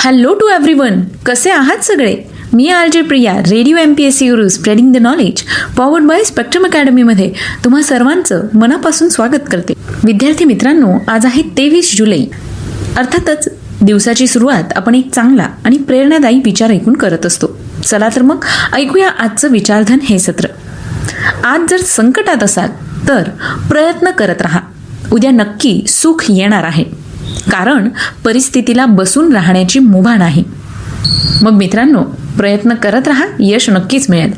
Hello to everyone कसे आहात सगळे? मी R J Priya radio M P S C Guru spreading the knowledge powered by Spectrum अकॅडमीमध्ये तुम्हा सर्वांचं मनापासून स्वागत करते. विद्यार्थी मित्रांनो आज आहे तेवीस जुलै. अर्थातच दिवसाची सुरुवात आपण एक चांगला आणि प्रेरणादायी विचार ऐकून करत असतो. चला तर मग ऐकूया आजचं विचारधन हे सत्र. आज जर संकटात असाल तर प्रयत्न करत राहा. उद्या नक्की सुख येणार आहे. कारण परिस्थितीला बसून राहण्याची मुभा नाही. मग मित्रांनो प्रयत्न करत राहा यश नक्कीच मिळेल.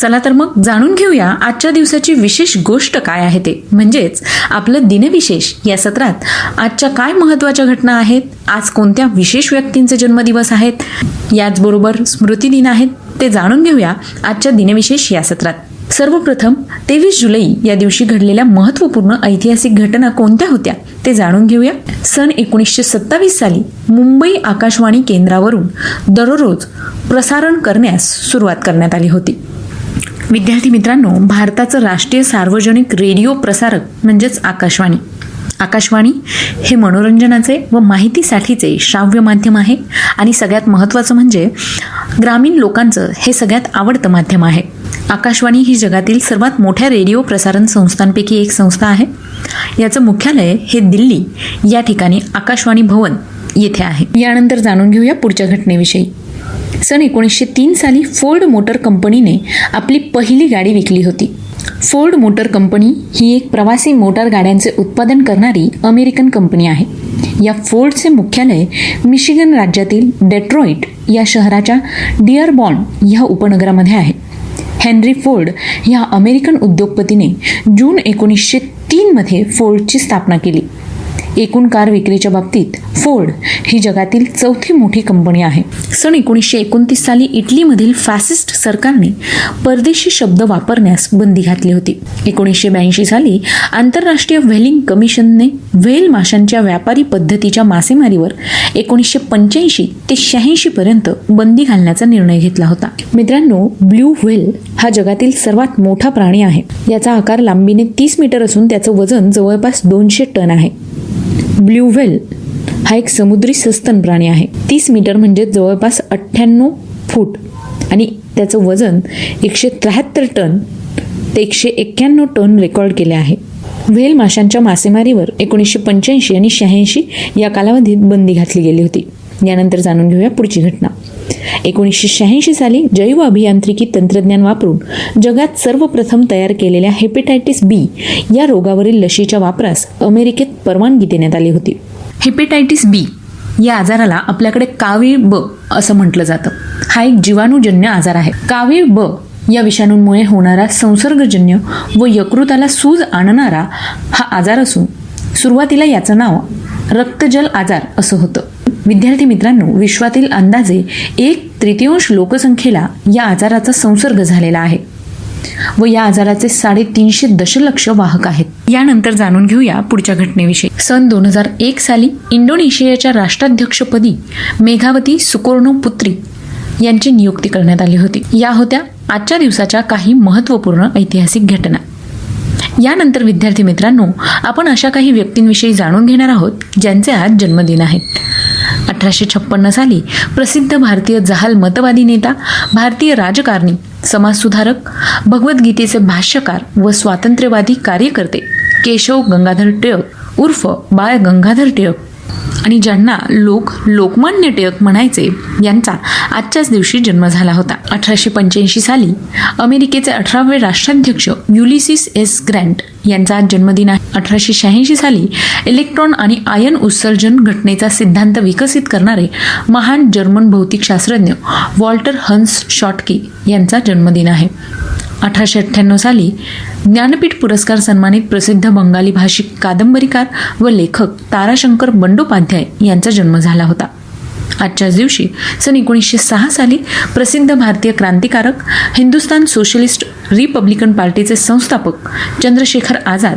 चला तर मग जाणून घेऊया आजच्या दिवसाची विशेष गोष्ट काय आहे ते. म्हणजेच आपलं दिनविशेष या सत्रात आजच्या काय महत्त्वाच्या घटना आहेत? आज कोणत्या विशेष व्यक्तींचे जन्मदिवस आहेत? याचबरोबर स्मृतिदिन आहेत ते जाणून घेऊया आजच्या दिनविशेष या सत्रात. सर्वप्रथम तेवीस जुलै या दिवशी घडलेल्या महत्त्वपूर्ण ऐतिहासिक घटना कोणत्या होत्या ते जाणून घेऊया. सन एकोणीसशे सत्तावीस साली मुंबई आकाशवाणी केंद्रावरून दररोज प्रसारण करण्यास सुरुवात करण्यात आली होती. विद्यार्थी मित्रांनो भारताचं राष्ट्रीय सार्वजनिक रेडिओ प्रसारक म्हणजेच आकाशवाणी. आकाशवाणी हे मनोरंजनाचे व माहितीसाठीचे श्राव्य माध्यम आहे आणि सगळ्यात महत्त्वाचं म्हणजे ग्रामीण लोकांचं हे सगळ्यात आवडतं माध्यम आहे. आकाशवाणी ही जगातील सर्वात मोठ्या रेडिओ प्रसारण संस्थांपैकी एक संस्था आहे. याचं मुख्यालय हे दिल्ली या ठिकाणी आकाशवाणी भवन येथे आहे. यानंतर जाणून घेऊया पुढच्या घटनेविषयी. सन एकोणीसशे तीन साली फोर्ड मोटर कंपनीने आपली पहिली गाडी विकली होती. फोर्ड मोटर कंपनी ही एक प्रवासी मोटार गाड्यांचे उत्पादन करणारी अमेरिकन कंपनी आहे. या फोर्डचे मुख्यालय मिशिगन राज्यातील डेट्रॉइट या शहराच्या डिअरबॉन ह्या उपनगरामध्ये आहे. हेनरी फोर्ड ह्या अमेरिकन उद्योगपतीने जून एकोणीसशे तीनमध्ये फोर्डची स्थापना केली. एकूण कार विक्रीच्या बाबतीत फोर्ड ही जगातील चौथी मोठी कंपनी आहे. सन एकोणीसशे एकोणतीस साली इटलीमधील फॅसिस्ट सरकारने परदेशी शब्द वापरण्यास बंदी घातली होती. एकोणीसशे ब्याऐंशी साली आंतरराष्ट्रीय व्हेलिंग कमिशनने व्हेल माशांच्या व्यापारी पद्धतीच्या मासेमारीवर एकोणीसशे पंच्याऐंशी ते शहाऐंशी पर्यंत बंदी घालण्याचा निर्णय घेतला होता. मित्रांनो ब्ल्यू व्हेल हा जगातील सर्वात मोठा प्राणी आहे. याचा आकार लांबीने तीस मीटर असून त्याचं वजन जवळपास दोनशे टन आहे. ब्ल्यू व्हेल हा एक समुद्री सस्तन प्राणी आहे. तीस मीटर म्हणजे जवळपास अठ्ठ्याण्णव फूट आणि त्याचं वजन एकशे त्र्याहत्तर टन ते एकशे एक्क्याण्णव टन रेकॉर्ड केले आहे. व्हेल माशांच्या मासेमारीवर एकोणीसशे पंच्याऐंशी आणि शहाऐंशी या कालावधीत बंदी घातली गेली होती. यानंतर जाणून घेऊया पुढची घटना. एकोणीसशे शहाऐंशी साली जैव अभियांत्रिकी तंत्रज्ञान वापरून जगात सर्वप्रथम तयार केलेल्या हेपेटायटिस बी या रोगावरील लशीच्या वापरास अमेरिकेत परवानगी देण्यात आली होती. हेपेटायटिस बी या आजाराला आपल्याकडे कावीळ ब असं म्हटलं जातं. हा एक जीवाणूजन्य आजार आहे. कावीळ ब या विषाणूंमुळे होणारा संसर्गजन्य व यकृताला सूज आणणारा हा आजार असून सुरुवातीला याचं नाव रक्तजल आजार असं होतं. विद्यार्थी मित्रांनो विश्वातील अंदाजे एक तृतीयांश लोकसंख्येला या आजाराचा संसर्ग झालेला आहे व या आजाराचे साडेतीनशे दशलक्ष वाहक आहेत. यानंतर जाणून घेऊया पुढच्या घटनेविषयी. सन दोन हजार एक साली इंडोनेशियाच्या राष्ट्राध्यक्षपदी मेघावती सुकोर्णो पुत्री यांची नियुक्ती करण्यात आली होती. या होत्या आजच्या दिवसाच्या काही महत्त्वपूर्ण ऐतिहासिक घटना. यानंतर विद्यार्थी मित्रांनो आपण अशा काही व्यक्तींविषयी जाणून घेणार आहोत ज्यांचे आज जन्मदिन आहेत अठराशे छप्पन्न साली प्रसिद्ध भारतीय जहाल मतवादी नेता भारतीय राजकारणी समाजसुधारक भगवद्गीतेचे भाष्यकार व स्वातंत्र्यवादी कार्यकर्ते केशव गंगाधर टिळक उर्फ बाळ गंगाधर टिळक. आणि ज्यांना लोक लोकमान्य टिळक म्हणायचे यांचा आजच्याच दिवशी जन्म झाला होता. अठराशे पंच्याऐंशी साली अमेरिकेचे अठरावे राष्ट्राध्यक्ष युलिसिस एस. ग्रँट यांचा आज जन्मदिन आहे. अठराशे शहाऐंशी साली इलेक्ट्रॉन आणि आयन उत्सर्जन घटनेचा सिद्धांत विकसित करणारे महान जर्मन भौतिकशास्त्रज्ञ वॉल्टर हन्स शॉटकी यांचा जन्मदिन आहे. अठराशे अठ्ठ्याण्णव साली ज्ञानपीठ पुरस्कार सन्मानित प्रसिद्ध बंगाली भाषिक कादंबरीकार व लेखक ताराशंकर बंडोपाध्याय यांचा जन्म झाला होता. आजच्याच दिवशी सन एकोणीसशे सहा साली प्रसिद्ध भारतीय क्रांतिकारक हिंदुस्तान सोशलिस्ट रिपब्लिकन पार्टीचे संस्थापक चंद्रशेखर आझाद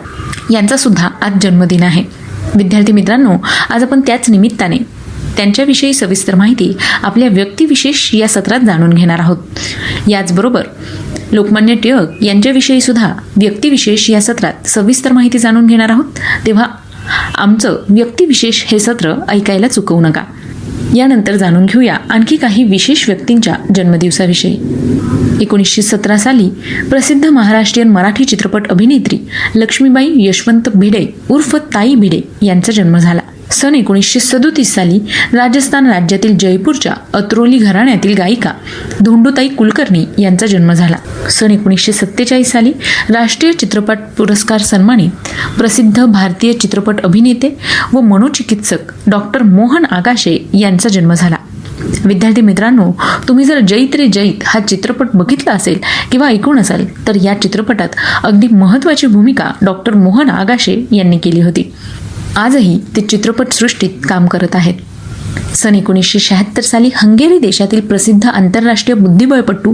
यांचा सुद्धा आज जन्मदिन आहे. विद्यार्थी मित्रांनो आज आपण त्याच निमित्ताने त्यांच्याविषयी सविस्तर माहिती आपल्या व्यक्तिविशेष या सत्रात जाणून घेणार आहोत. याचबरोबर लोकमान्य टिळक यांच्याविषयी सुद्धा व्यक्तिविशेष या सत्रात सविस्तर माहिती जाणून घेणार आहोत. तेव्हा आमचं व्यक्तिविशेष हे सत्र ऐकायला चुकवू नका. यानंतर जाणून घेऊया आणखी काही विशेष व्यक्तींच्या जन्मदिवसाविषयी. एकोणीसशे सतरा साली प्रसिद्ध महाराष्ट्रीयन मराठी चित्रपट अभिनेत्री लक्ष्मीबाई यशवंत भिडे उर्फ ताई भिडे यांचा जन्म झाला. सन एकोणीसशे सदोतीस साली राजस्थान राज्यातील जयपूरच्या अत्रोली घराण्यातील गायिका धोंडूताई कुलकर्णी यांचा जन्म झाला. सन एकोणीसशे सत्तेचाळीस साली राष्ट्रीय चित्रपट पुरस्कार सन्मानित प्रसिद्ध भारतीय चित्रपट अभिनेते व मनोचिकित्सक डॉक्टर मोहन आगाशे यांचा जन्म झाला. विद्यार्थी मित्रांनो तुम्ही जर जैत रे जैत हा चित्रपट बघितला असेल किंवा ऐकून असाल तर या चित्रपटात अगदी महत्त्वाची भूमिका डॉक्टर मोहन आगाशे यांनी केली होती. आजही ते चित्रपटसृष्टीत काम करत आहेत. सन एकोणीसशे शहात्तर साली हंगेरी देशातील प्रसिद्ध आंतरराष्ट्रीय बुद्धिबळपटू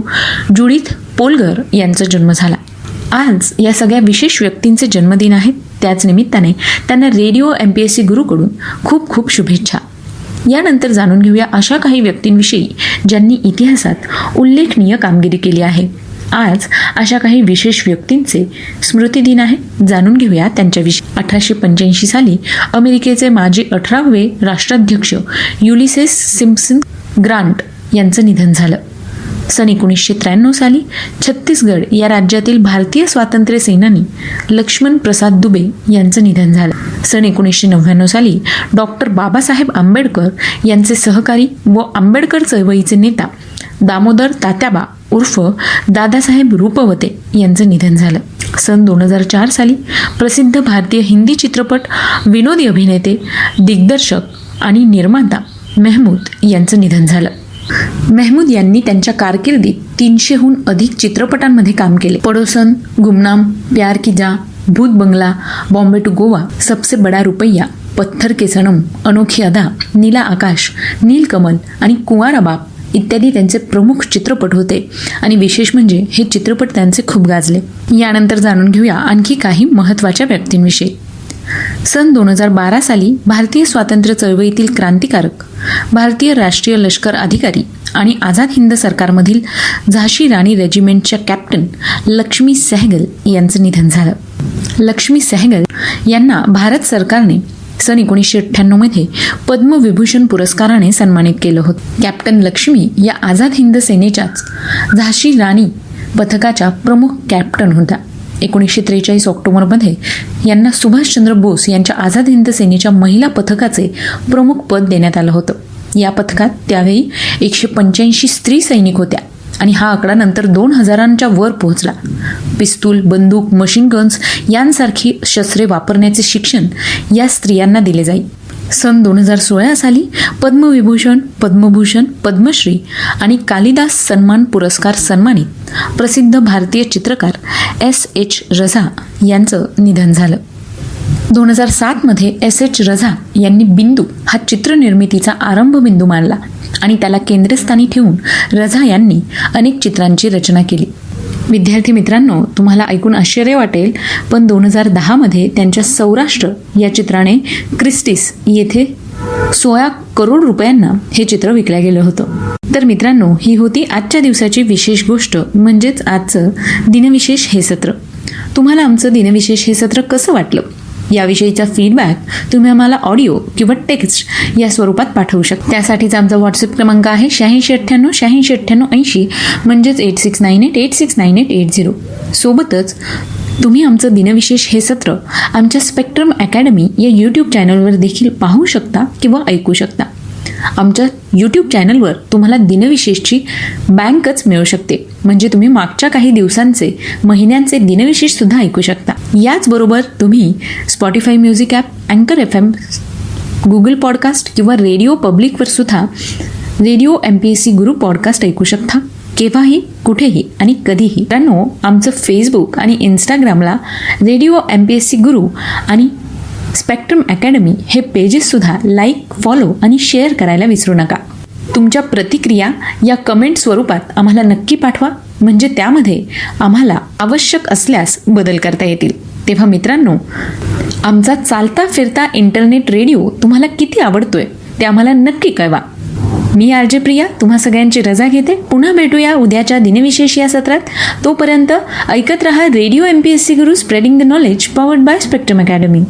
जुडीथ पोलगर यांचा जन्म झाला. आज या सगळ्या विशेष व्यक्तींचे जन्मदिन आहेत. त्याच निमित्ताने त्यांना radio M P S C गुरुकडून खूप खूप शुभेच्छा. यानंतर जाणून घेऊया अशा काही व्यक्तींविषयी ज्यांनी इतिहासात उल्लेखनीय कामगिरी केली आहे. आज अशा काही विशेष व्यक्तींचे स्मृतिदिन आहे. जाणून घेऊया त्यांच्याविषयी. अठराशे पंच्याऐंशी साली अमेरिकेचे माजी अठरावे राष्ट्राध्यक्ष युलिसेस सिम्पसन ग्रांट यांचं निधन झालं. सन एकोणीसशे त्र्याण्णव साली छत्तीसगड या राज्यातील भारतीय स्वातंत्र्य सेनानी लक्ष्मण प्रसाद दुबे यांचं निधन झालं. सन एकोणीसशे नव्याण्णव साली डॉक्टर बाबासाहेब आंबेडकर यांचे सहकारी व आंबेडकर चळवळीचे नेता दामोदर तात्याबा उर्फ दादासाहेब रूपवते यांचं निधन झालं. सन दोन हजार चार साली प्रसिद्ध भारतीय हिंदी चित्रपट विनोदी अभिनेते दिग्दर्शक आणि निर्माता मेहमूद यांचं निधन झालं. मेहमूद यांनी त्यांच्या कारकिर्दीत तीनशेहून अधिक चित्रपटांमध्ये काम केले. पडोसन गुमनाम प्यार की जा भूत बंगला बॉम्बे टू गोवा सबसे बडा रुपैया पत्थर के सनम अनोखी अदा नीला आकाश नीलकमल आणि कुंवारा बाप इत्यादी त्यांचे प्रमुख चित्रपट होते. आणि विशेष म्हणजे हे चित्रपट त्यांचे खूप गाजले. यानंतर जाणून घेऊया आणखी काही महत्त्वाच्या व्यक्तींविषयी. सन दोन हजार बारा साली भारतीय स्वातंत्र्य चळवळीतील क्रांतिकारक भारतीय राष्ट्रीय लष्कर अधिकारी आणि आझाद हिंद सरकारमधील झाशी राणी रेजिमेंटच्या कॅप्टन लक्ष्मी सहगल यांचं निधन झालं. लक्ष्मी सहगल यांना भारत सरकारने सन एकोणीसशे अठ्ठ्याण्णवमध्ये पद्मविभूषण पुरस्काराने सन्मानित केलं होतं. कॅप्टन लक्ष्मी या आझाद हिंद सेनेच्याच झाशी राणी पथकाच्या प्रमुख कॅप्टन होत्या. एकोणीसशे त्रेचाळीस ऑक्टोबरमध्ये यांना सुभाषचंद्र बोस यांच्या आझाद हिंद सेनेच्या महिला पथकाचे प्रमुख पद देण्यात आलं होतं. या पथकात त्यावेळी एकशे पंच्याऐंशी स्त्री सैनिक होत्या. आणि हा आकडा नंतर दोन हजारांच्या वर पोहोचला. पिस्तूल बंदूक मशीन गन्स यांसारखी शस्त्रे वापरण्याचे शिक्षण या स्त्रियांना दिले जाई. सन दोन हजार सोळा साली पद्मविभूषण पद्मभूषण पद्मश्री आणि कालिदास सन्मान पुरस्कार सन्मानित प्रसिद्ध भारतीय चित्रकार एस एच रझा यांचं निधन झालं. दोन हजार सातमध्ये एस एच रझा यांनी बिंदू हा चित्रनिर्मितीचा आरंभबिंदू मानला. आणि त्याला केंद्रस्थानी ठेवून रझा यांनी अनेक चित्रांची रचना केली. विद्यार्थी मित्रांनो तुम्हाला ऐकून आश्चर्य वाटेल पण दोन हजार दहामध्ये त्यांच्या सौराष्ट्र या चित्राने क्रिस्टिस येथे सोळा करोड रुपयांना हे चित्र विकल्या गेलं होतं. तर मित्रांनो ही होती आजच्या दिवसाची विशेष गोष्ट म्हणजेच आजचं दिनविशेष हे सत्र. तुम्हाला आमचं दिनविशेष हे सत्र कसं वाटलं? याविषयीचा फीडबॅक तुम्ही आम्हाला ऑडिओ किंवा टेक्स्ट या स्वरूपात पाठवू शकता. त्यासाठीचा आमचा व्हॉट्सअप क्रमांक आहे शहाऐंशी अठ्ठ्याण्णव शहाऐंशी अठ्ठ्याण्णव ऐंशी म्हणजेच eight six nine eight eight six nine eight eight zero सोबतच तुम्ही आमचं दिनविशेष हे सत्र आमच्या स्पेक्ट्रम अकॅडमी या यूट्यूब चॅनलवर देखील पाहू शकता किंवा ऐकू शकता. आमच्या यूट्यूब चॅनलवर तुम्हाला दिनविशेषची बँकच मिळू शकते. म्हणजे तुम्ही मागच्या काही दिवसांचे महिन्यांचे दिनविशेषसुद्धा ऐकू शकता. याचबरोबर तुम्ही स्पॉटीफाय म्युझिक ॲप अँकर एफ एम गुगल पॉडकास्ट किंवा रेडिओ पब्लिकवर सुद्धा radio M P S C Guru podcast ऐकू शकता. केव्हाही कुठेही आणि कधीही. त्यांनो आमचं फेसबुक आणि इंस्टाग्रामला radio M P S C Guru आणि स्पेक्ट्रम अकॅडमी हे पेजेससुद्धा लाईक फॉलो आणि शेअर करायला विसरू नका. तुमच्या प्रतिक्रिया या कमेंट स्वरूपात आम्हाला नक्की पाठवा. म्हणजे त्यामध्ये आम्हाला आवश्यक असल्यास बदल करता येतील. तेव्हा मित्रांनो आमचा चालता फिरता इंटरनेट रेडिओ तुम्हाला किती आवडतोय ते आम्हाला नक्की कळवा. मी आर जे प्रिया तुम्हा सगळ्यांची रजा घेते. पुन्हा भेटूया उद्याच्या दिनविशेष या सत्रात. तोपर्यंत ऐकत रहा radio M P S C Guru spreading the knowledge powered by Spectrum academy